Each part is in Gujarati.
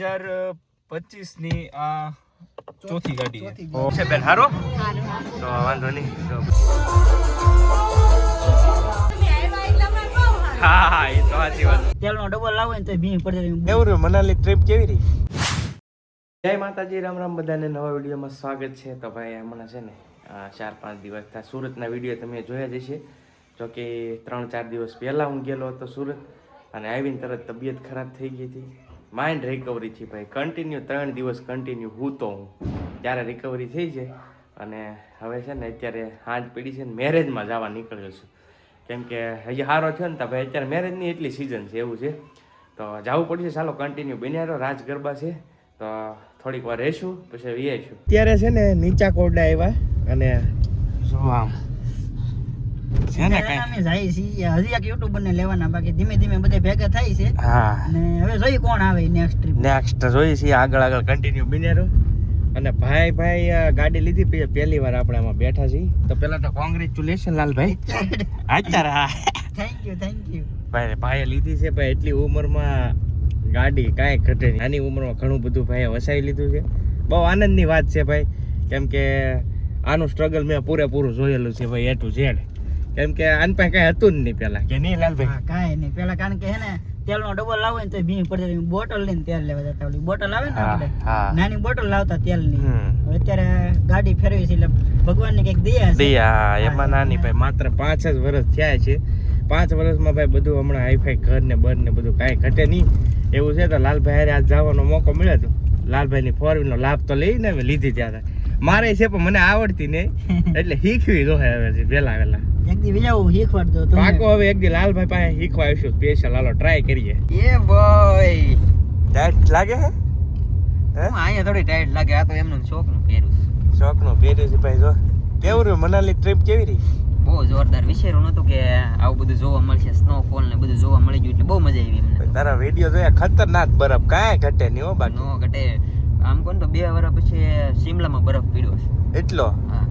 હજાર પચીસની આ ચોથી ગાડી છે. છે બેન હારો? સારું સારું તો વાંધો નહીં. હા હા એ તો સાચી વાત. તેલનો ડબલ લાવો ને તો ભીમ પડી જાય મનાલી ટ્રીપ કેવી રહી? જય માતાજી રામ રામ. બધાને નવા વિડીયોમાં સ્વાગત છે. તો ભાઈ હમણાં છે ને ચાર પાંચ દિવસ થયા. સુરતના વીડિયો તમે જોયા જ હશે. જો કે ત્રણ ચાર દિવસ પહેલાં હું ગયેલો હતો સુરત અને આવીને તરત તબિયત ખરાબ થઈ ગઈ હતી. માઇન્ડ રિકવરી થી ભાઈ કન્ટિન્યુ ત્રણ દિવસ કન્ટિન્યુ હું તો હું. ત્યારે રિકવરી થઈ છે અને હવે છે ને અત્યારે હાંજ પીડી છે ને મેરેજમાં જવા નીકળ્યો છું. કેમ કે હજી સારો થયો ને તો ભાઈ અત્યારે મેરેજની એટલી સિઝન છે એવું છે. તો જવું પડશે ચાલો કન્ટિન્યુ બન્યા રાજ ગરબા છે. તો થોડીક વાર રહીશું પછી વીઆઈશું. અત્યારે છે ને નીચા કોરડા આવ્યા અને જો આમ. છે ને અમે જાય છીએ. હજી એક યુટ્યુબર ને લેવાના બાકી ધીમે ધીમે બધા ભેગા થાય છે. હા. અને હવે જોઈએ કોણ આવે નેક્સ્ટ ટ્રીપ નેક્સ્ટ જોઈએ છીએ. આગળ આગળ કન્ટિન્યુ રહો અને ભાઈ ભાઈ ગાડી લીધી પહેલી વાર આપણે આમાં બેઠા છીએ. તો પહેલા તો કોંગ્રેચ્યુલેશન લાલભાઈ. અત્યારે. થેન્ક યુ થેન્ક યુ ભાઈ ભાઈએ લીધી છે ભાઈ એટલી ઉંમરમાં ગાડી કાંઈ ઘટે નહીં. આની ઉંમરમાં ઘણું બધું ભાઈએ વસાવી લીધું છે. બહુ આનંદની વાત છે ભાઈ. કેમ કે આનું સ્ટ્રગલ મેં પૂરેપૂરું જોયેલું છે ભાઈ એ ટુ ઝેડ કેમ કે આન પાસે કઈ હતું જ નહીં પેલા કે નહીં લાલભાઈ? હા કાંઈ નહીં. પેલા કારણ કે હે ને તેલનો ડબલ લાવો ને તો ભીમ પડે બોટલ લઈને તેલ લેવા જતા ઓલી બોટલ આવે ને આપણે નાની બોટલ લાવતા તેલની. અત્યારે ગાડી ફેરવી છે એટલે ભગવાનની કંઈક દયા છે. દિયા એમાં નાની ભાઈ માત્ર પાંચ જ વર્ષ થયા છે. પાંચ વર્ષમાં ભાઈ બધું હમણાં હાઈફાઈ ઘર ને બર ને બધું કાંઈ ઘટે નહીં. એવું છે તો લાલભાઈ હારે આજ જવાનો મોકો મળ્યો હતો લાલભાઈની ફોર વ્હીલનો લાભ તો લઈને લીધી ત્યારે મારે છે પણ મને આવડતી નહીં. એટલે શીખવી જો હવે વહેલા વહેલા એક દી વિજાવું શીખવાડજો પાકો તમને હવે એક દી લાલભાઈ પાસે શીખવા આવીશું. સ્પેશિયલ હાલો ટ્રાય કરીએ. એ ભાઈ. ટાઈટ લાગે હે? હે? અહીંયા થોડી ટાઈટ લાગે. આ તો એમનું શોખનું પહેર્યું શોખનું પહેર્યું છે ભાઈ જો. કેવું રહ્યું? મનાલી ટ્રીપ કેવી રહી? બહુ જોરદાર વિચાર્યું નતું કે આવું બધું જોવા મળશે. સ્નોફોલ ને બધું જોવા મળી ગયું એટલે બહુ મજા આવી એમને તારા વીડિયો જોયા ખતરનાક બરફ. કાંઈ ઘટે નહીં હો બાકી. નો ઘટે. આમ કોણ તો બે વર્ષ પછી શિમલામાં બરફ પડ્યો છે એટલો? હા.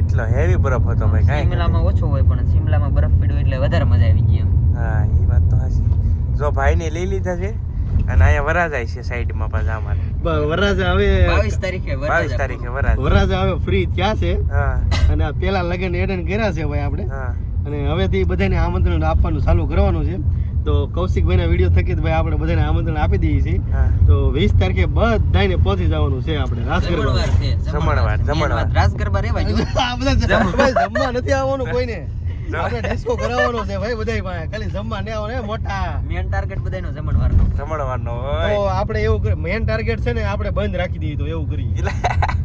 એટલો હેવી બરફ હતો ભાઈ કાંઈ શિમલામાં ઓછો હોય પણ શિમલામાં બરફ પડ્યો એટલે વધારે મજા આવી ગઈ એમ. હા એ વાત તો હાચી. જો ભાઈને લઈ લીધા છે અને અહીંયા વરાજાય છે સાઈડમાં પાછા અમારે. વરરાજા હવે બાવીસ તારીખે બાવીસ તારીખે વરાજ વરાજા હવે ફ્રી ત્યાં છે. હા. અને આ પેલા લગન એડન કર્યા છે ભાઈ આપણે. હા. અને હવેથી બધાને આમંત્રણ આપવાનું ચાલુ કરવાનું છે. તો કૌશિકભાઈના વીડિયો થકી ભાઈ આપણે બધાને આમંત્રણ આપી દઈએ છીએ. તો વીસ તારીખે બધાને પહોંચી જવાનું છે આપણે રાસ ગરબા જમણવાર જમણવાર, જમણવાર. રાસ ગરબા રેવા જોઈએ આ બધા ભાઈ જમવા નથી આવવાનું કોઈને. આપણે ડિસ્કો કરાવવાનો છે ભાઈ બધાય પાસે. ખાલી જમવા ને આવવાનું હે મોટા. મેન ટાર્ગેટ બધાનો જમણવારનો. જમણવાનો તો આપણે એવું મેન ટાર્ગેટ છે ને આપણે બંધ રાખી દઈએ તો એવું કરી એટલે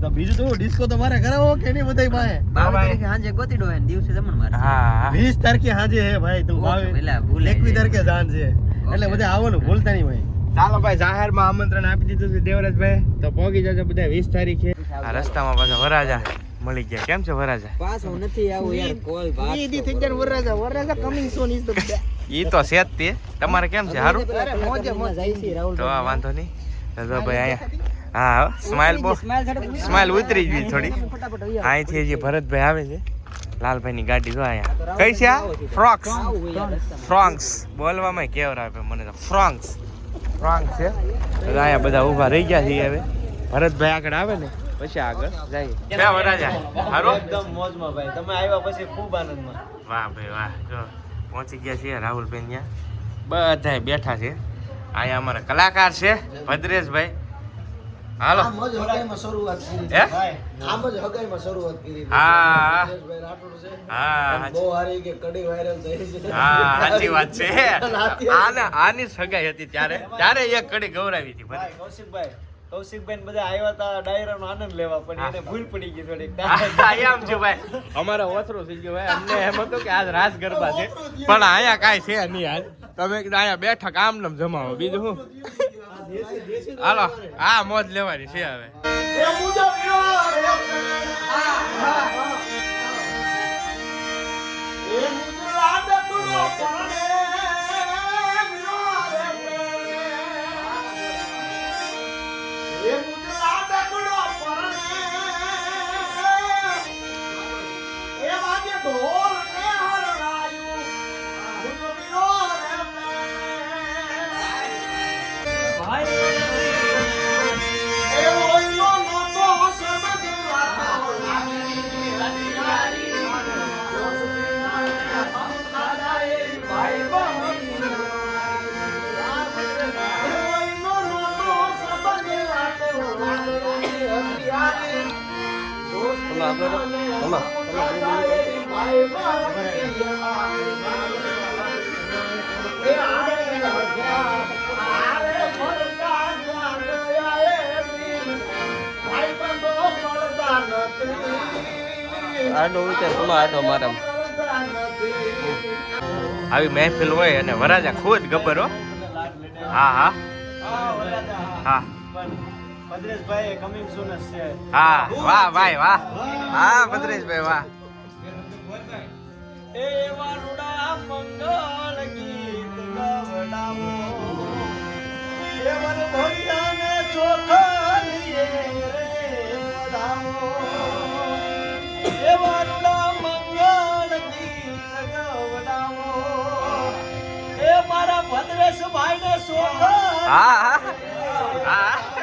તો બીજું તો ડિસ્કો તમારે કરાવો કે નહીં બધાય પાસે? તારીખે સાંજે ગોતીડો હોય ને દિવસે જમણવાર. હા. વીસ તારીખે સાંજે હે ભાઈ તું ભાવે. ભૂલાઈ એકવીસ જાય. તારીખે સાંજ છે. એટલે બધા આવવાનું ભૂલતા નહીં ભાઈ. ચાલો ભાઈ જાહેરમાં આમંત્રણ આપી દીધું છે દેવરાજભાઈ. તો પહોંચી જજો બધા વીસ તારીખે. આ રસ્તામાં પાછા વરાજા. મળી ગયા. કેમ છે વરાજા? પાછો નથી આવું યાર કોલ ભાગ ઈ દી થઈ જાય ને વરરાજા વરરાજા કમિંગ સોન ઇઝ ધ ઈ તો સેત તે. તમારે કેમ છે? સારું અરે મોજે મોજ. જાય છે રાહુલ તો આ વાંધો નહીં. તો ભાઈ અહીંયા હા સ્માઇલ બો સ્માઈલ સ્માઇલ ઉતરી ગઈ. થોડી. અહીંથી હજી ભરતભાઈ આવે છે લાલભાઈની ગાડી જો અહીંયા. કઈ છે આ? ફ્રોક્સ. ફ્રોન્ક્સ બોલવામાં કેવર આપે મને તો ફ્રોન્ક્સ ફ્રોન્ક્સ છે. આયા અહીંયા બધા ઊભા રહી ગયા છે હવે. ભરતભાઈ આગળ આવે ને. પછી આગળ જઈએ. ક્યાં વરાજા. હારો? એકદમ મોજમાં ભાઈ. તમે આવ્યા પછી ખૂબ આનંદમાં. વાહ ભાઈ વાહ. જો પહોંચી ગયા છીએ રાહુલભાઈ ત્યાં. બધાય બેઠા છે. અહીંયા અમારા કલાકાર છે ભદ્રેશભાઈ. હાલો. આમ જ હગાઈમાં શરૂઆત કરી હે? આમ જ હગાઈમાં શરૂઆત કરી હા. હા. બહુ હારી કે કડી વાયરલ થઈ છે. હા સાચી વાત છે. આને આની સગાઈ હતી ત્યારે. ત્યારે એક કડી ગૌરાવી હતી ભાઈ કૌશિકભાઈ કૌશિકભાઈ બધા આવ્યા હતા ડાયરાનો આનંદ લેવા પણ એને ભૂલ પડી ગઈ થોડીક. આમ છે ભાઈ. અમારે ઓથરો થઈ ગયો ભાઈ. અમને એમ હતું કે આજ રાસ ગરબા છે. પણ અહીંયા કાંઈ છે નહીં આજ તમે અહીંયા બેઠા કામ નમ જમાવો. બીજું શું? હાલો હા મોજ લેવાની છે હવે. એ આડો વિચાર તમારો આડો મારા આવી મહેફિલ હોય અને વરાજા ખુદ ગબર હો. હા હા. હા. ભદ્રેશભાઈ કમિંગ સૂન છે. હા વાહ ભાઈ વાહ. હા ભદ્રેશભાઈ વાહ. એ વારુડા મંગળ ગીત ગવડાવો. એ વર ભરિયાને ચોખલીએ રે વધાવો એ વારુડા મંગળ ગીત ગવડાવો. એ મારા ભદ્રેશભાઈને ચોખા હા હા. હા.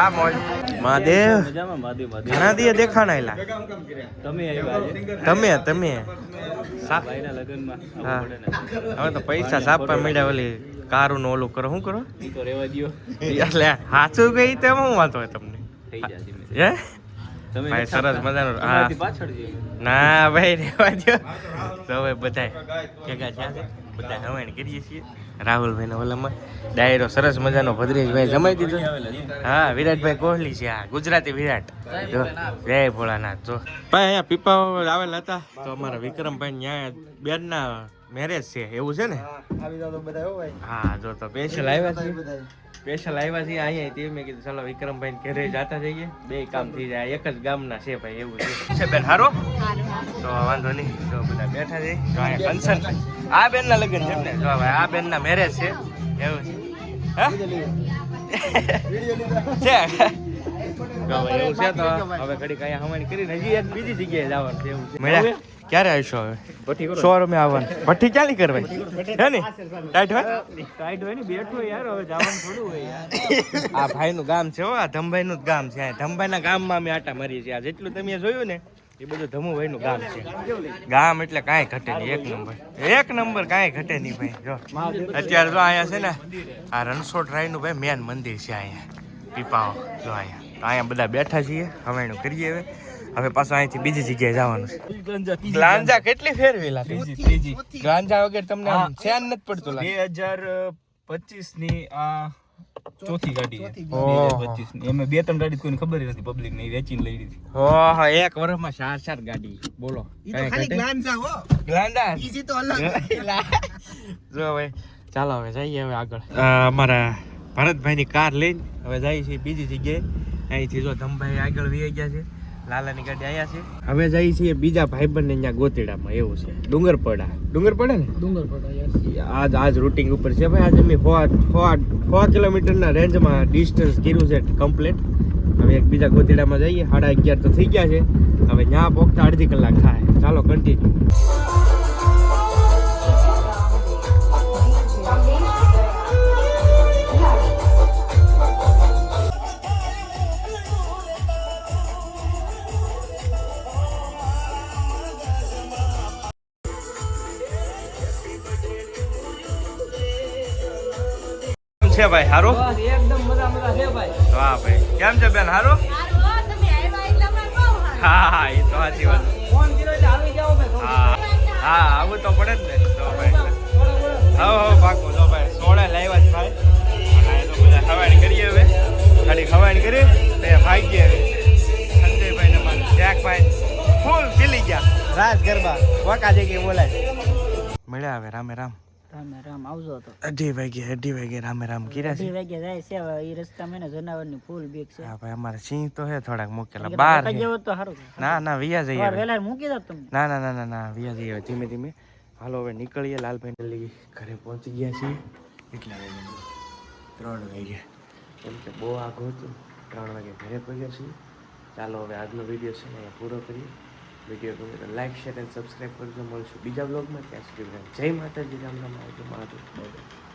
હા મોજ. મહાદેવ ઘણા દિયે દેખાણ આયલા તમે તમે. હવે તો પૈસા સાપવા મળ્યા ઓલી કારું નું ઓલું કરો શું કરો? એટલે સાચું ગઈ તો હું વાંધો હોય તમને. હે? ભાઈ સરસ મજાનું હા. ના ભાઈ રેવા દો તો હવે બધાય ભેગા થયા છે. બધા હવાણ કરીએ છીએ. રાહુલભાઈ ના ઓલામાં ડાયરો સરસ મજાનો ભદ્રેશભાઈ જમાઈ દીધો. હા વિરાટભાઈ કોહલી છે હા ગુજરાતી વિરાટ. જો જય ભોળાનાથ જો. ભાઈ અહીંયા પીપા આવેલા હતા. તો અમારા વિક્રમભાઈ ન્યાય બેનના મેરેજ છે એવું છે ને? આવી જાવ તો બધા હો ભાઈ. હા જો તો સ્પેશિયલ આવ્યા છે સ્પેશિયલ આવ્યા છીએ અહીંયા તે મેં કીધું ચાલો વિક્રમભાઈ ઘરે જતા જઈએ. બે કામ થઈ જાય એક જ ગામના છે ભાઈ એવું છે. છે બેન હારો? તો વાંધો નહીં તો બધા બેઠા છે. અહીંયા કંસન આ બેનના લગ્ન છે ને જો ભાઈ આ બેન ના મેરેજ છે. એવું છે. એવું છે તો હવે ઘડીક અહીંયા હવાણી કરીને હજી એક બીજી જગ્યાએ જવાનું છે એવું છે. મળ્યા. ક્યારે આવીશું હવે? શોરૂમે આવવાનું. ભઠ્ઠી ક્યાં કરવાની હે ને? ટાઈટ હોય? ટાઈટ હોય ને બેઠો યાર હવે જવાનું થોડું હોય યાર. આ ભાઈનું ગામ છે હો આ ધમભાઈનું જ ગામ છે આ. ધમભાઈના ગામમાં અમે આટા મારીએ છીએ. આ જેટલું તમે જોયું ને એ બધું ધમુભાઈનું ગામ છે. ગામ એટલે કાંઈ ઘટે નહીં. એક નંબર. એક નંબર કાંઈ ઘટે નહીં ભાઈ. જો. અત્યારે જો અહીંયા છે ને આ રણછોડ રાયનું ભાઈ મેન મંદિર છે અહીંયા. પીપાઓ. જો અહીંયા. તો અહીંયા બધા બેઠા છીએ. હવાણું કરીએ હવે. હવે પાછું અહીંથી બીજી જગ્યાએ જવાનું છે. ગ્લાંજા કેટલી ફેરવી લાગે? ગ્લાંજા વગર તમને ધ્યાન નથી પડતું બે હજાર પચીસની આ ચોથી ગાડી છે. 2025 ની એમાં બે ત્રણ ગાડી કોઈને ખબર નથી પબ્લિક ને વેચીને લઈ લીધી. ઓહો એક વર્ષમાં ચાર ચાર ગાડી. બોલો. જો હવે ચાલો હવે જઈએ હવે આગળ. અમારા ભરતભાઈની કાર લઈને હવે જઈએ છીએ બીજી જગ્યાએ. અહીંથી જો ધમભાઈ આગળ વી ગયા છે. લાલાની ગાડી અહીંયા છે. હવે જઈએ છીએ બીજા ભાઈબંધને અહીંયા ગોતીડામાં એવું છે. ડુંગરપડા. ડુંગરપડા ને? ડુંગરપડા આજ આજ રૂટિંગ ઉપર છે. ભાઈ આજે મેં સો સો કિલોમીટરના રેન્જમાં ડિસ્ટન્સ કર્યું છે કમ્પ્લીટ હવે એક બીજા ગોતીડામાં જઈએ. સાડા અગિયાર તો થઈ ગયા છે. હવે ત્યાં પોખતા અડધી કલાક થાય. ચાલો કન્ટિન્યુ છે ભાઈ હારો? એકદમ મજા મજા છે ભાઈ. વાહ ભાઈ. કેમ છે બેન હારો? હા હા. એ તો સાચી વાત. ફોન કર્યો એટલે આવી જાઓ હા હા આવું તો પડે જ ને. તો ભાઈ. પાકું તો ભાઈ સોળે લાવ્યા જ ભાઈ. અને તો બધા હવાણી કરીએ હવે. ખાલી હવાણી કરી બે ભાગીએ હવે. સંજયભાઈ ને મારે જેકભાઈ ફૂલ ખીલી ગયા. રાજ ગરબા વકા જગ્યાએ બોલાય. મળ્યા હવે રામે રામ. રામ રામ આવજો તો. અઢી વાગે અઢી વાગે રામે રામ કર્યા છે. અઢી વાગે જાય છે હવે એ રસ્તામાં ને જનાવરની ફૂલ બીક છે. હા ભાઈ અમારે સિંહ તો હે થોડાક મૂકેલા બાર બતાઈ તો સારું ના ના વિયા જઈએ વેલા મૂકી દો તમને ના ના ના ના ના વિયા જઈએ ધીમે ધીમે. હાલો હવે નીકળીએ લાલભાઈ લઈ ઘરે પહોંચી ગયા છીએ. એટલા વાગે? ત્રણ વાગે. કેમ કે બહુ આઘું હતું. ત્રણ વાગે ઘરે પહોંચ્યા છીએ. ચાલો હવે આજનો વીડિયો છે ને પૂરો કરીએ. વીડિયો ગમે તો લાઈક શેર અને સબસ્ક્રાઈબ કરજો. મળશું બીજા બ્લોગમાં ત્યાં સુધી જય માતાજી. રામ રામ. આવજો. મહાદેવ.